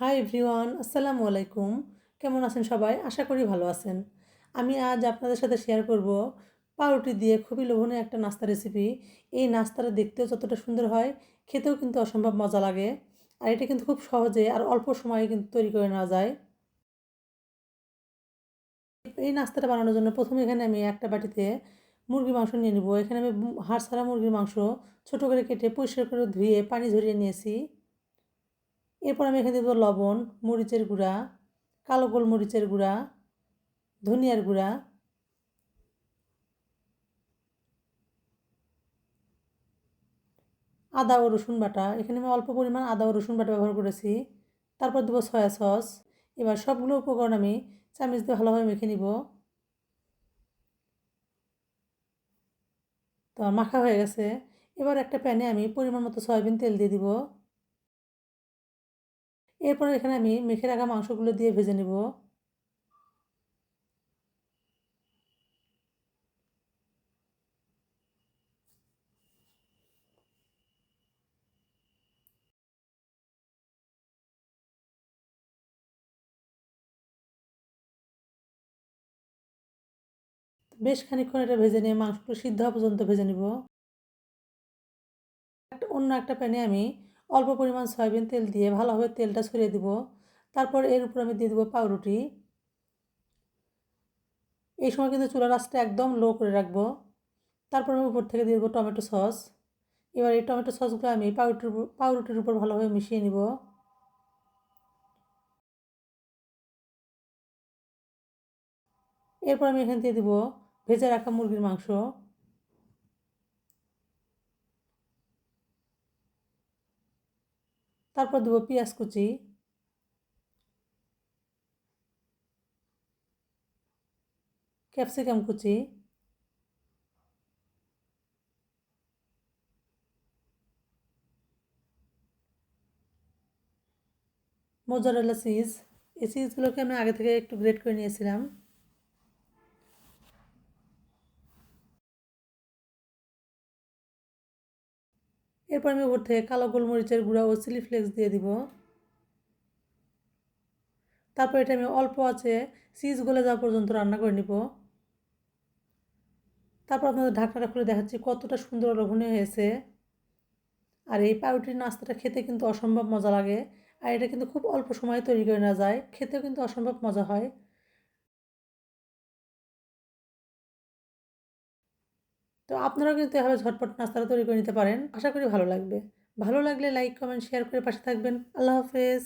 Hi everyone আসসালামু আলাইকুম। কেমন আছেন সবাই? আশা করি ভালো আছেন। আমি আজ আপনাদের সাথে শেয়ার করব পাউরুটি দিয়ে খুবই লোভনীয় একটা নাস্তা রেসিপি এই নাস্তাটা দেখতেও যতটা সুন্দর হয়, খেতেও কিন্তু অসম্ভব মজা লাগে। আর এটা কিন্তু খুব সহজে আর অল্প সময়ে কিন্তু তৈরি করে নেওয়া যায়। এই নাস্তাটা বানানোর জন্য প্রথমে এখানে আমি একটা বাটিতে মুরগির মাংস নিয়ে নেব। এখানে আমি হাড় ছাড়া মুরগির মাংস ছোটো করে কেটে পরিষ্কার করে ধুয়ে পানি ঝরিয়ে নিয়েছি। এরপর আমি এখানে দেবো লবণ, মরিচের গুঁড়া, কালো গোল মরিচের গুঁড়া, ধনিয়ার গুঁড়া। আদা ও রসুন বাটা, এখানে আমি অল্প পরিমাণ আদা ও রসুন বাটা ব্যবহার করেছি। তারপর দেবো সয়া সস। এবার সবগুলো উপকরণ আমি চামিচ দিয়ে ভালোভাবে মেখে নিব। তো মাখা হয়ে গেছে। এবার একটা প্যানে আমি পরিমাণ মতো সয়াবিন তেল দিয়ে দিব। এরপর এখানে আমি মেখে রাখা মাংসগুলো দিয়ে ভেজে নেব। বেশ খানিক্ষণ এটা ভেজে নিয়ে মাংসগুলো সিদ্ধ পর্যন্ত ভেজে নিব। অন্য একটা প্যানে আমি অল্প পরিমাণ সয়াবিন তেল দিয়ে ভালোভাবে তেলটা ছড়িয়ে দিব। তারপর এর উপর আমি দিয়ে দেবো পাউরুটি। এই সময় কিন্তু চুলার আঁচটা একদম লো করে রাখব। তারপর আমি উপর থেকে দিয়ে দেবো টমেটো সস। এবার এই টমেটো সসগুলো আমি পাউরুটির পাউরুটির উপর ভালোভাবে মিশিয়ে নিব। এরপর আমি এখানে দিয়ে দেবো ভেজে রাখা মুরগির মাংস। তারপর দেবো পেঁয়াজ কুচি। ক্যাপসিকাম কুচি। Mozzarella cheese. এই চিজগুলোকে আমি আগে থেকে একটু গ্রেট করে নিয়েছিলাম। এরপর আমি উপর থেকে কালো গোলমরিচের গুঁড়া ও চিলি ফ্লেক্স দিয়ে দিব। তারপর এটা আমি অল্প আছে চিজ গলে যাওয়া পর্যন্ত রান্না করে নিব। তারপর আপনাদের ঢাকনাটা খুলে দেখাচ্ছি কতটা সুন্দর লোভনীয় হয়েছে। আর এই পাউরুটির নাস্তাটা খেতে কিন্তু অসম্ভব মজা লাগে। আর এটা কিন্তু খুব অল্প সময়ে তৈরি করে নেওয়া যায়। খেতেও কিন্তু অসম্ভব মজা হয়। তো আপনারাও কিন্তু এভাবে ঝটপট নাস্তাটা তৈরি করে নিতে পারেন। আশা করি ভালো লাগবে। ভালো লাগলে লাইক কমেন্ট শেয়ার করে পাশে থাকবেন। আল্লাহ হাফেজ।